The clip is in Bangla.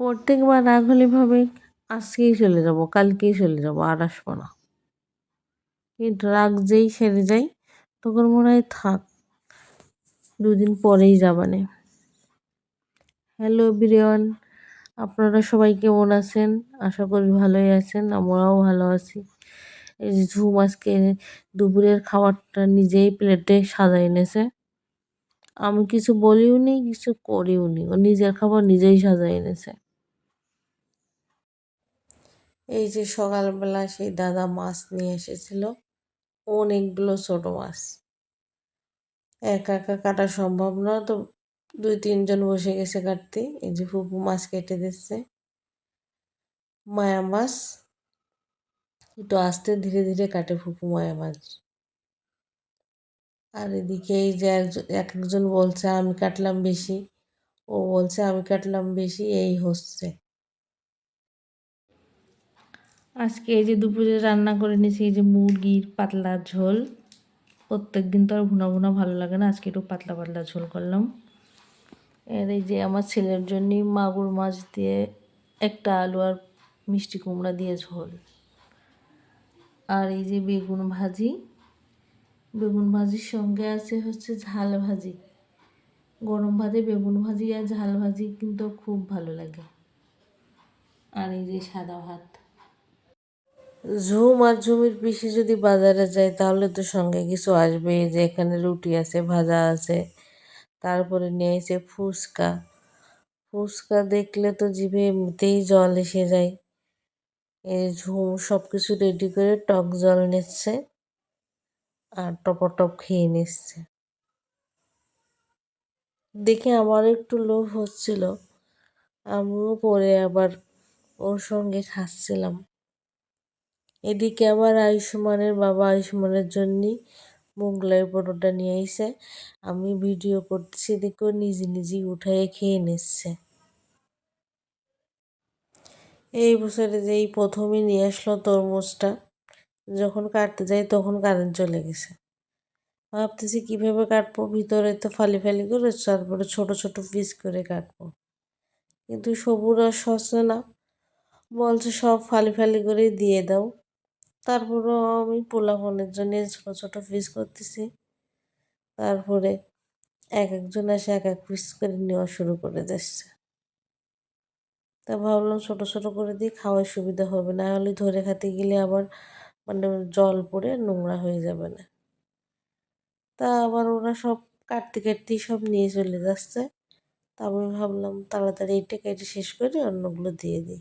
প্রত্যেকবার রাগ হলে ভাবে, আজকেই চলে যাব, কালকেই চলে যাব, আর আসব না। কিন্তু রাগ যেই সেরে যাই, তখন মনে হয়, থাক, দুদিন পরেই যাবানে হ্যালো বিরিয়ান আপনারা সবাই কেমন আছেন? আশা করি ভালোই আছেন, আমরাও ভালো আছি। এই যে ঝুম আজকে দুপুরের খাবারটা নিজেই প্লেটে সাজাই এনেছে। আমি কিছু বলিও নি, কিছু করিও নি, ও নিজের খাবার নিজেই সাজাই এনেছে। এই যে সকালবেলা সেই দাদা মাছ নিয়ে এসেছিল, অনেকগুলো ছোট মাছ। একা একা কাটা সম্ভব না তো দুই তিনজন বসে গেছে কাটতে। এই যে ফুপু মাছ কেটে দিচ্ছে। মায়া মাছ একটু আস্তে ধীরে ধীরে কাটে ফুপু মায়া মাছ। আর এদিকে এই যে এক একজন বলছে, আমি কাটলাম বেশি। ও বলছে, আমি কাটলাম বেশি, এই হচ্ছে। আজকে এই যে দুপুরে রান্না করে নিয়েছি এই যে মুরগির পাতলা ঝোল। প্রত্যেক দিন তো আর ভুনা ভুনা ভালো লাগে না, আজকে একটু পাতলা পাতলা ঝোল করলাম। এর এই যে আমার ছেলের জন্যই মাগুর মাছ দিয়ে একটা আলু আর মিষ্টি কুমড়া দিয়ে ঝোল। আর এই যে বেগুন ভাজি, বেগুন ভাজির সঙ্গে আছে হচ্ছে ঝাল ভাজি। গরম ভাতে বেগুন ভাজি আর ঝাল ভাজি কিন্তু খুব ভালো লাগে। আর এই যে সাদা ভাত। ঝুম আর ঝুমির পিসি যদি বাজারে যায়, তাহলে তো সঙ্গে কিছু আসবে যে এখানে রুটি আছে, ভাজা আছে, তারপরে নিয়েছে ফুচকা। ফুচকা দেখলে তো জিভে এমনিতেই জল এসে যায়। এই ঝুম সব কিছু রেডি করে টক জল নিচ্ছে আর টপ খেয়ে নিচ্ছে। দেখে আমার একটু লোভ হচ্ছিল। আমিও পরে আবার ওর সঙ্গে খাচ্ছিলাম। এদিকে আবার আয়ুষ্মানের বাবা আয়ুষ্মানের জন্যই মোগলাই পরোটা নিয়ে এসে আমি ভিডিও করতেছি এদিকেও নিজে নিজেই উঠাইয়ে খেয়ে নিচ্ছে। এই বছরে যে এই প্রথমে নিয়ে আসলো তরমুজটা, যখন কাটতে যাই তখন কারেন্ট চলে গেছে। ভাবতেছি কীভাবে কাটবো, ভিতরে তো ফালি ফালি করে তারপরে ছোট ছোট পিস করে কাটবো। কিন্তু সবুর আর সসে না বলছে সব ফালি ফালি করে দিয়ে দাও। তারপরেও আমি পোলা পোলাপনের জন্য ছোটো ছোটো পিস করতেছি। তারপরে এক একজন এসে এক এক পিস করে নেওয়া শুরু করে দিচ্ছে। তা ভাবলাম ছোটো ছোটো করে দিয়ে খাওয়ার সুবিধা হবে, না হলে ধরে খাতে গেলে আবার মানে জল পড়ে নোংরা হয়ে যাবে না। তা আবার ওরা সব কাটতে কাটতেই সব নিয়ে চলে যাচ্ছে। তা আমি ভাবলাম তাড়াতাড়ি এটা কেটে শেষ করে অন্যগুলো দিয়ে দিই।